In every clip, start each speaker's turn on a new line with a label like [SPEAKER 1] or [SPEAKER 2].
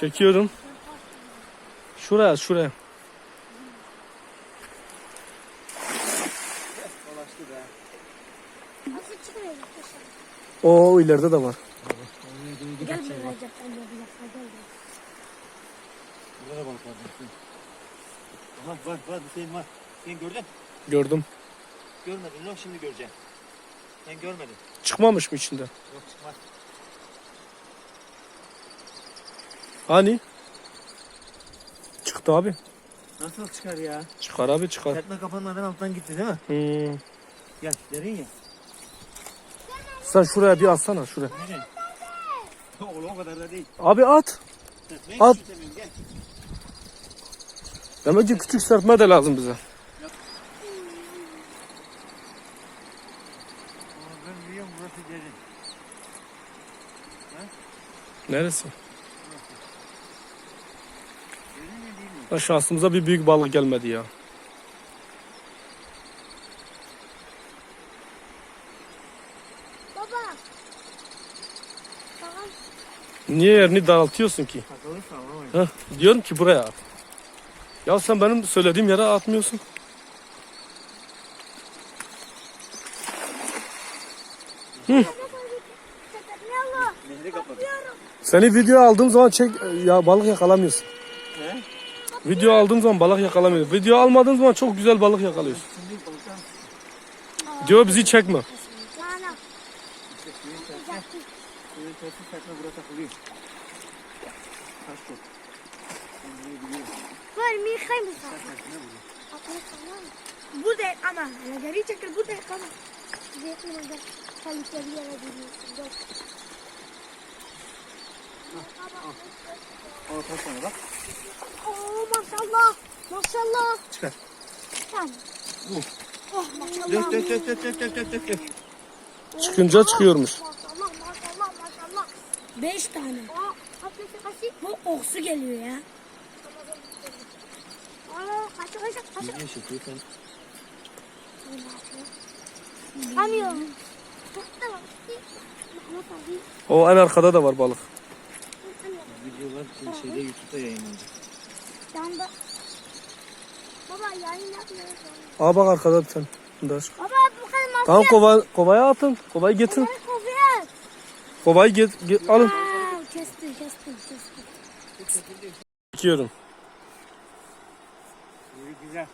[SPEAKER 1] Çekiyorum. Şuraya şuraya. O ileride de var.
[SPEAKER 2] Gel buraya
[SPEAKER 3] balık var. Var var var Hüseyin var. Sen gördün?
[SPEAKER 1] Gördüm.
[SPEAKER 3] Görmedin lan şimdi göreceksin. Ben görmedim.
[SPEAKER 1] Çıkmamış mı içinde?
[SPEAKER 3] Yok çıkmaz.
[SPEAKER 1] Hani? Çıktı abi.
[SPEAKER 3] Nasıl çıkar ya?
[SPEAKER 1] Çıkar abi çıkar.
[SPEAKER 3] Serpme kapanmadan alttan gitti değil mi?
[SPEAKER 1] Hmm.
[SPEAKER 3] Gel derin ya.
[SPEAKER 1] Sen şuraya bir atsana şuraya.
[SPEAKER 3] Nereye? Oğlum o kadar da değil.
[SPEAKER 1] Abi at.
[SPEAKER 3] Serpmeyi
[SPEAKER 1] At.
[SPEAKER 3] küçültemiyorum, Gel.
[SPEAKER 1] Demek ki küçük serpme de lazım bize.
[SPEAKER 3] Ama ben biliyorum burası derin.
[SPEAKER 1] Neresi?
[SPEAKER 3] Derin mi değil mi?
[SPEAKER 1] Ya şansımıza bir büyük balık gelmedi ya.
[SPEAKER 2] Baba. Tamam.
[SPEAKER 1] Niye yerini daraltıyorsun ki? Heh, diyorum ki buraya at. Ya sen benim söylediğim yere atmıyorsun.
[SPEAKER 2] Ne olur?
[SPEAKER 3] Nehri kapadı.
[SPEAKER 1] Seni video aldığım zaman çek ya balık yakalamıyorsun. Video aldığım zaman balık yakalamıyor. Video almadığım zaman çok güzel balık yakalıyorsun. Diyor bizi çekme.
[SPEAKER 2] Şey bu da ama geri çekil bu da ama. Bu da ama.
[SPEAKER 3] Al tasmanı bak.
[SPEAKER 2] Oo maşallah. Maşallah.
[SPEAKER 3] Çıkar.
[SPEAKER 2] Sen.
[SPEAKER 3] Bu.
[SPEAKER 2] Oh maşallah.
[SPEAKER 3] Dök dök dök dök dök dök dök dök.
[SPEAKER 1] Çıkınca maşallah, çıkıyormuş.
[SPEAKER 2] Maşallah maşallah maşallah.
[SPEAKER 4] Beş tane.
[SPEAKER 2] Aa, kaçı.
[SPEAKER 4] Bu oksu geliyor ya.
[SPEAKER 2] Aa, kaçı kaçı kaçı.
[SPEAKER 3] Ne şekil sen?
[SPEAKER 2] Anlıyorum.
[SPEAKER 1] O en arkada da var balık.
[SPEAKER 3] Videolar şey- şeyde YouTube'da yayınlanacak.
[SPEAKER 2] Yanda. Baba yayın yapmıyoruz.
[SPEAKER 1] Aa bak arkada bir tane. Bunlar.
[SPEAKER 2] Baba bu kadar mafya.
[SPEAKER 1] Tamam kova, kovaya atın. Kovayı getirin.
[SPEAKER 2] Kovaya kovaya.
[SPEAKER 1] Kovayı get, get- alın.
[SPEAKER 4] Aa, kestim kestim kestim.
[SPEAKER 1] Çekiyorum.
[SPEAKER 3] Güzel.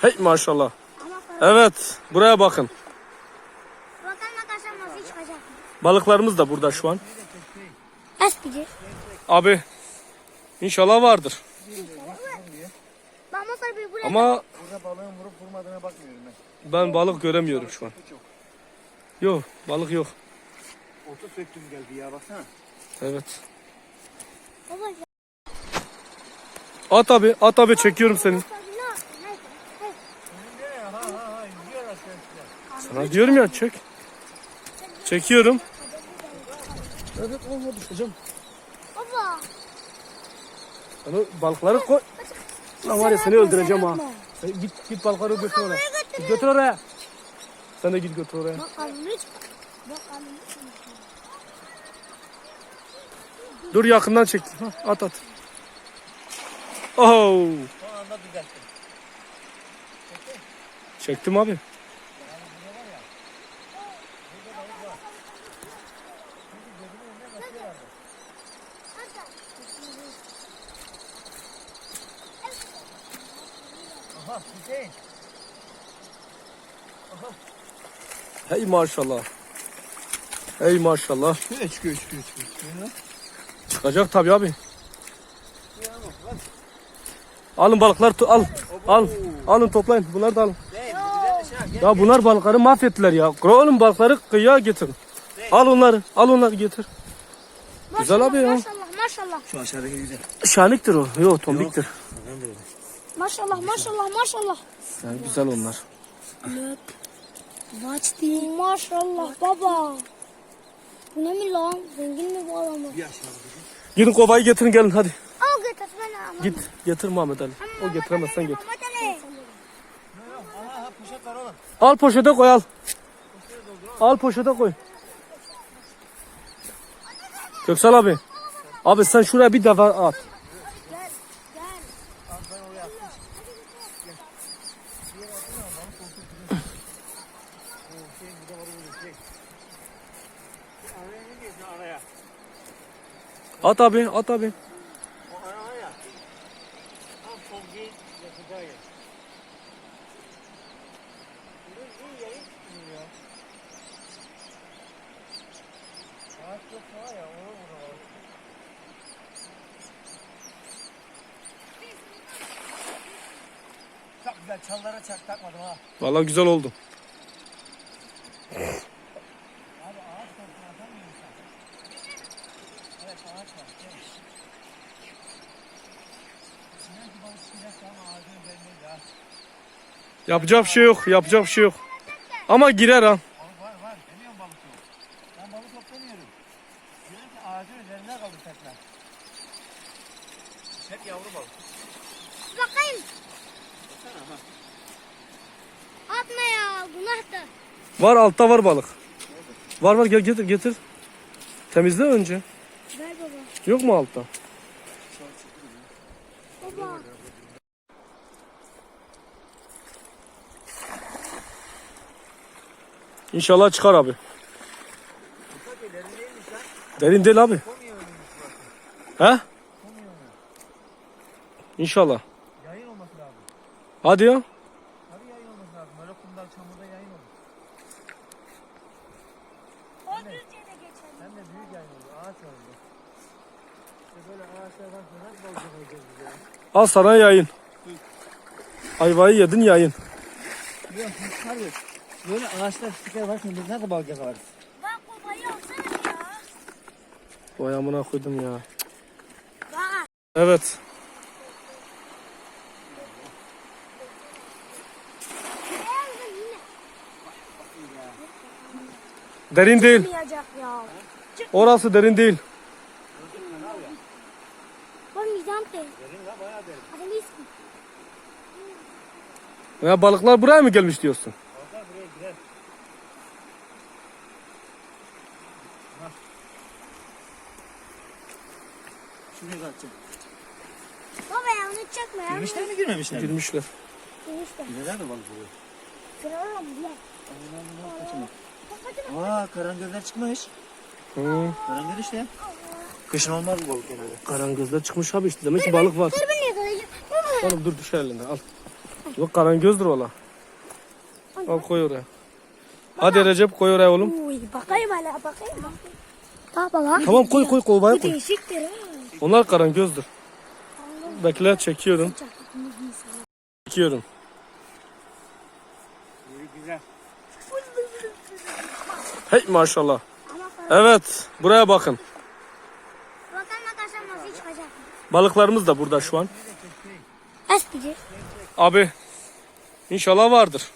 [SPEAKER 1] Hey maşallah. Evet buraya bakın. Balıklarımız da burada şu an. Abi inşallah vardır.
[SPEAKER 2] Mahmut abi buraya.
[SPEAKER 1] Ama
[SPEAKER 3] Burada balığın vurup vurmadığına bakmıyorum ben.
[SPEAKER 1] ben balık göremiyorum şu an.
[SPEAKER 3] Çok.
[SPEAKER 1] Yok balık yok.
[SPEAKER 3] Otu söktüm geldi ya baksana.
[SPEAKER 1] Evet.
[SPEAKER 2] Baba ya.
[SPEAKER 1] At abi at abi çekiyorum seni.
[SPEAKER 3] Ha ha ha.
[SPEAKER 1] Sana diyorum ya çek. Çekiyorum. Evet olmadı düşeceğim.
[SPEAKER 2] Baba.
[SPEAKER 1] Sen o balıkları koy. Lan var ya seni öldüreceğim ha. Sen git git balıkları götür oraya. Git götür oraya. Sen de git götür oraya.
[SPEAKER 2] Bakalım hiç. Bakalım hiç.
[SPEAKER 1] Dur yakından çek. Ha, at at. Oh. Çektim abi.
[SPEAKER 3] Aha Hüseyin.
[SPEAKER 1] Hey maşallah. Hey maşallah.
[SPEAKER 3] Şöyle çıkıyor çıkıyor çıkıyor. çıkıyor.
[SPEAKER 1] Çıkacak tabii abi. Alın balıklar al. Al. Alın toplayın. Bunları da alın.
[SPEAKER 3] Gel.
[SPEAKER 1] Ya bunlar balıkları mahvettiler ya. Oğlum balıkları kıyıya getirin. Al onları. Al onları getir. Güzel abi ya.
[SPEAKER 2] Maşallah maşallah.
[SPEAKER 3] Şu aşağıdaki güzel.
[SPEAKER 1] Şaniktir o. Yok tombiktir.
[SPEAKER 3] Öyle.
[SPEAKER 2] Maşallah maşallah maşallah.
[SPEAKER 1] Yani güzel onlar.
[SPEAKER 4] Löp. Vaç değil.
[SPEAKER 2] Maşallah baba. Bu ne mi lan? Zengin mi bu adamı?
[SPEAKER 1] Gidin kovayı getirin gelin hadi.
[SPEAKER 2] Al getir beni ama.
[SPEAKER 1] Git getir Muhammed Ali. O getiremezsen getir. Al poşete koy al. Al poşete koy. Köksal abi. Abi sen şuraya bir defa at.
[SPEAKER 2] Gel. Gel.
[SPEAKER 3] Al ben oraya attım. Gel. Bir yere atın ama balık korkuyor. Oo, şey, bir de var burada, şey. Araya ne diyorsun araya?
[SPEAKER 1] At abi at abi.
[SPEAKER 3] O. Tam yapacağı. Bunun tutmuyor. Ağaç var ya. Çok güzel çallara çak takmadım ha.
[SPEAKER 1] Vallahi güzel oldu.
[SPEAKER 3] Abi ağaç korkun atamıyor insan. Evet ağaç var. Evet. Sinan ki balık çıkacak ama ağacın üzerinde ya.
[SPEAKER 1] Yapacak bir şey yok. Yapacak bir şey yok. Ama girer ha.
[SPEAKER 3] Var var. Demiyorum balık yok. Ben balık toplamıyorum. Diyorum ki ağacın üzerinde kaldı tekrar. Hep yavru balık.
[SPEAKER 2] Bakayım.
[SPEAKER 3] Baksana ha.
[SPEAKER 2] Atma ya. Günah da.
[SPEAKER 1] Var altta var balık. Var var gel getir getir. Temizle önce.
[SPEAKER 2] Ver baba.
[SPEAKER 1] Yok mu altta?
[SPEAKER 2] Baba.
[SPEAKER 1] İnşallah çıkar abi.
[SPEAKER 3] Derin
[SPEAKER 1] değil abi. He? İnşallah.
[SPEAKER 3] Yayın olması lazım.
[SPEAKER 1] Hadi ya.
[SPEAKER 3] Tabii yayın olması lazım. Öyle kumda çamurda yayın olur.
[SPEAKER 2] O düzce'de geçelim.
[SPEAKER 3] Hem de büyük yayın olur. Ağaç burada. İşte böyle ağaçlardan sonra nasıl balık olacağız biz ya?
[SPEAKER 1] Al sana yayın. Ayvayı yedin yayın.
[SPEAKER 3] Yok tabii. Böyle ağaçlar stiker varsa biz nasıl balık yakalarız?
[SPEAKER 2] Bak babayı alsana ya.
[SPEAKER 1] Vay amına koydum ya.
[SPEAKER 2] Bak.
[SPEAKER 1] Evet. Derin değil. Orası derin değil. Ya balıklar buraya mı gelmiş diyorsun?
[SPEAKER 3] Balıklar buraya girer. Bak. Şuraya kaçacağım.
[SPEAKER 2] Baba ya onu çekme ya.
[SPEAKER 3] Girmişler mi girmemişler mi?
[SPEAKER 1] Girmişler.
[SPEAKER 2] Girmişler.
[SPEAKER 3] Girerler mi balık buraya?
[SPEAKER 2] Kırarım bile.
[SPEAKER 3] Aa karangözler çıkmış.
[SPEAKER 1] Hı.
[SPEAKER 3] Karangöz işte. Kışın olmaz bu balık genelde.
[SPEAKER 1] Karangözler çıkmış abi işte. Demek ki balık var.
[SPEAKER 2] Dur ben yakalayacağım.
[SPEAKER 1] Oğlum dur düşer elinden al. Bak karangözdür valla. Al koy oraya. Hadi Recep koy oraya oğlum.
[SPEAKER 2] Uy, bakayım hala bakayım. Daha baba.
[SPEAKER 1] Tamam koy koy kovaya
[SPEAKER 2] Bu
[SPEAKER 1] koy.
[SPEAKER 2] değişiktir ha.
[SPEAKER 1] Onlar karangözdür. Bekle çekiyorum. Çekiyorum.
[SPEAKER 3] İyi güzel.
[SPEAKER 1] Hey maşallah. Evet buraya bakın.
[SPEAKER 2] Bakalım arkadaşlar nasıl çıkacak.
[SPEAKER 1] Balıklarımız da burada şu an.
[SPEAKER 2] Espri.
[SPEAKER 1] Abi inşallah vardır.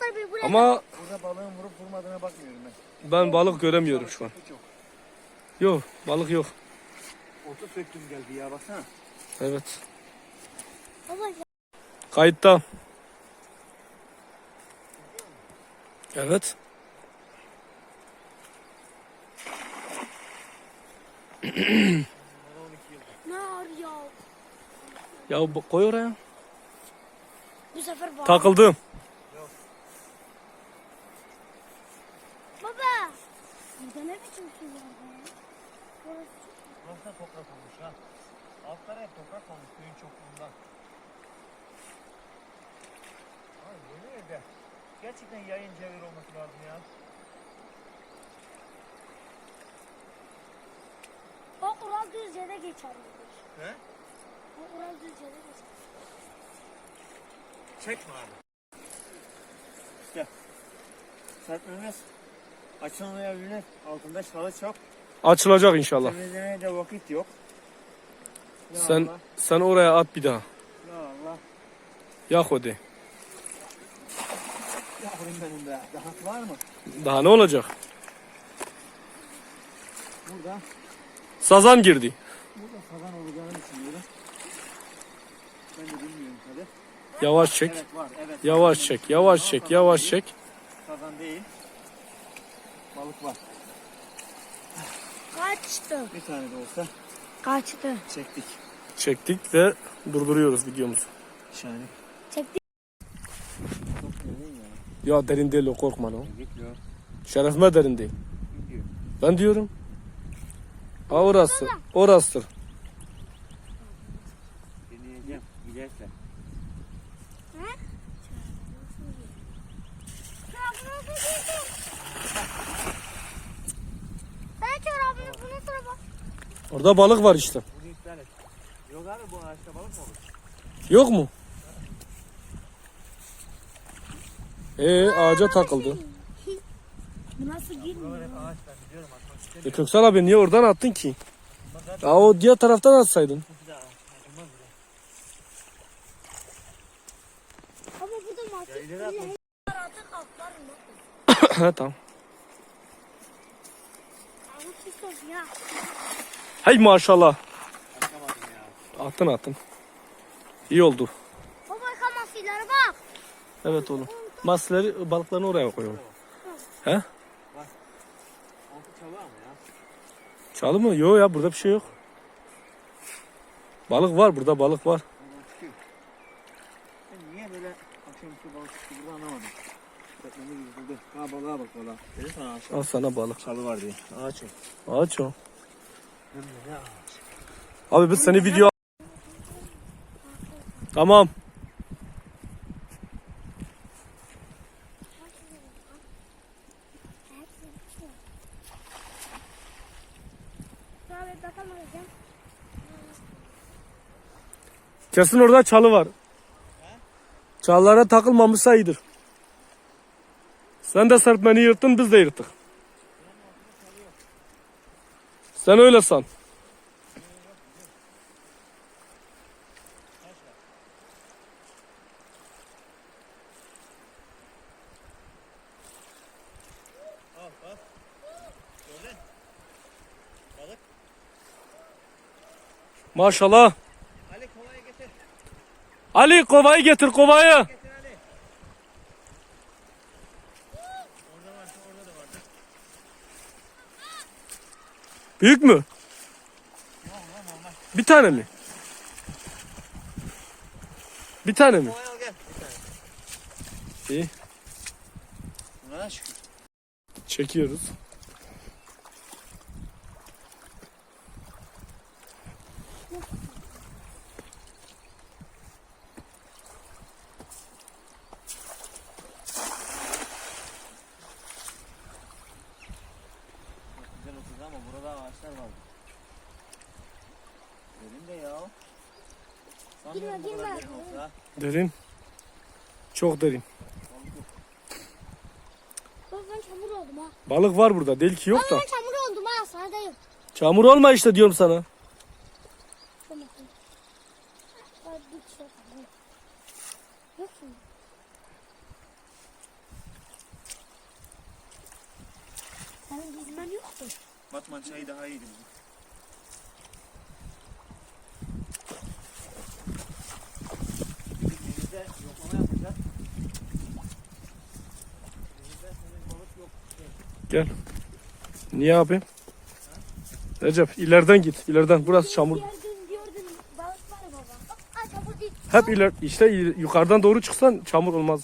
[SPEAKER 2] Masal bir buraya.
[SPEAKER 1] Ama
[SPEAKER 3] Burada balığın vurup vurmadığına bakmıyorum ben.
[SPEAKER 1] ben balık göremiyorum şu an.
[SPEAKER 3] Hiç yok.
[SPEAKER 1] Yok balık yok.
[SPEAKER 3] Otu söktüm geldi ya baksana.
[SPEAKER 1] Evet.
[SPEAKER 2] Baba ya.
[SPEAKER 1] Kayıtta. Evet.
[SPEAKER 2] Ne arıyor?
[SPEAKER 1] Ya bu- koy oraya.
[SPEAKER 2] Bu sefer var.
[SPEAKER 1] Takıldım.
[SPEAKER 2] Baba. Burada ne biçim su var be? Burası
[SPEAKER 3] Burası da toprak olmuş ha. Altları hep toprak olmuş suyun çokluğundan. Ay yemin ederim. Gerçekten yayın cevher olması lazım ya.
[SPEAKER 2] O Ural Düzce'de geçer.
[SPEAKER 3] He?
[SPEAKER 2] O Ural Düzce'de geçer.
[SPEAKER 3] Çekme abi. İşte. Sertmemiz açılmayabilir. Altında şalı çok.
[SPEAKER 1] Açılacak inşallah.
[SPEAKER 3] Temizlemeye de vakit yok. Ya
[SPEAKER 1] Sen
[SPEAKER 3] Allah.
[SPEAKER 1] sen oraya at bir daha.
[SPEAKER 3] Ya Allah.
[SPEAKER 1] Yak o de.
[SPEAKER 3] Yavrum benim be. Daha var mı?
[SPEAKER 1] Daha ne olacak?
[SPEAKER 3] Burada.
[SPEAKER 1] Sazan girdi.
[SPEAKER 3] Burada kazan olacağını düşünüyorum. Ben de bilmiyorum tabi.
[SPEAKER 1] Yavaş çek.
[SPEAKER 3] Evet var evet.
[SPEAKER 1] Yavaş çek. Yavaş çek. Yavaş çek.
[SPEAKER 3] Kazan değil. Balık var.
[SPEAKER 2] Kaçtı.
[SPEAKER 3] Bir tane de olsa
[SPEAKER 2] Kaçtı.
[SPEAKER 3] çektik.
[SPEAKER 1] Çektik ve durduruyoruz videomuzu.
[SPEAKER 3] Şahane.
[SPEAKER 2] Çekti.
[SPEAKER 3] Ya.
[SPEAKER 1] Derin değil o korkma lan.
[SPEAKER 3] Gidiyor.
[SPEAKER 1] Şerefime derin değil.
[SPEAKER 3] Gidiyor.
[SPEAKER 1] Ben diyorum. Aa orası. Orasıdır.
[SPEAKER 3] Deneyeceğim. Giderse.
[SPEAKER 2] Ben çorabını bunu sıra bak.
[SPEAKER 1] Orada balık var işte.
[SPEAKER 3] Bunu iptal et. Yok abi bu ağaçta balık mı olur?
[SPEAKER 1] Yok mu? Ee ağaca takıldı.
[SPEAKER 4] Bu nasıl girmiyor?
[SPEAKER 1] E Köksal abi niye oradan attın ki? Ya o diğer taraftan atsaydın.
[SPEAKER 2] Ama bu da. Artık atlarım.
[SPEAKER 1] He tamam.
[SPEAKER 2] Ama ya.
[SPEAKER 1] Hay maşallah. Attın attın. İyi oldu.
[SPEAKER 2] Baba kamasıylara bak.
[SPEAKER 1] Evet oğlum. Masları balıklarını oraya koyuyorum. He?
[SPEAKER 3] Çalı
[SPEAKER 1] mı? Yok ya burada bir şey yok. Balık var burada balık var.
[SPEAKER 3] Niye böyle akşamüstü balık çıktı burada anlamadım. Ha balığa bak balığa. Dedi sana ağaç.
[SPEAKER 1] Al sana balık.
[SPEAKER 3] Çalı var diye. Ağaç o.
[SPEAKER 1] Ağaç o. Abi biz seni video... Tamam.
[SPEAKER 2] Şuna bir bakalım hocam.
[SPEAKER 1] Kesin orada çalı var. Çalılara takılmamışsa iyidir. Sen de serpmeni yırttın biz de yırttık. Sen öyle san. Maşallah.
[SPEAKER 3] Ali kovayı getir.
[SPEAKER 1] Kovayı. Büyük mü? Bir tane mi? Bir tane mi?
[SPEAKER 3] Kovayı.
[SPEAKER 1] İyi.
[SPEAKER 3] Buna şükür.
[SPEAKER 1] Çekiyoruz.
[SPEAKER 3] Güzel oturdu ama burada ağaçlar vardı. Derin de ya. Sanmıyorum bu
[SPEAKER 2] Girme,
[SPEAKER 3] kadar
[SPEAKER 2] girme.
[SPEAKER 3] Derin.
[SPEAKER 1] Çok derin.
[SPEAKER 2] Ben çamur oldum ha.
[SPEAKER 1] Balık var burada. Değil ki yok da.
[SPEAKER 2] Ben çamur oldum ha sana dayım.
[SPEAKER 1] Çamur olma işte diyorum sana.
[SPEAKER 2] Şuna bakın. Hadi bir şey yapalım. Yok mu? Senin dizmen yoktu.
[SPEAKER 3] Batman çayı daha iyiydi bizim. Denizde yoklama yapacağız. Denizde senin balık yok.
[SPEAKER 1] Gel. Niye abi? Recep ileriden git. İleriden. Burası çamur.
[SPEAKER 2] Gördün gördün balık var ya baba. Aa çamur değil.
[SPEAKER 1] Hep iler işte yukarıdan doğru çıksan çamur olmaz.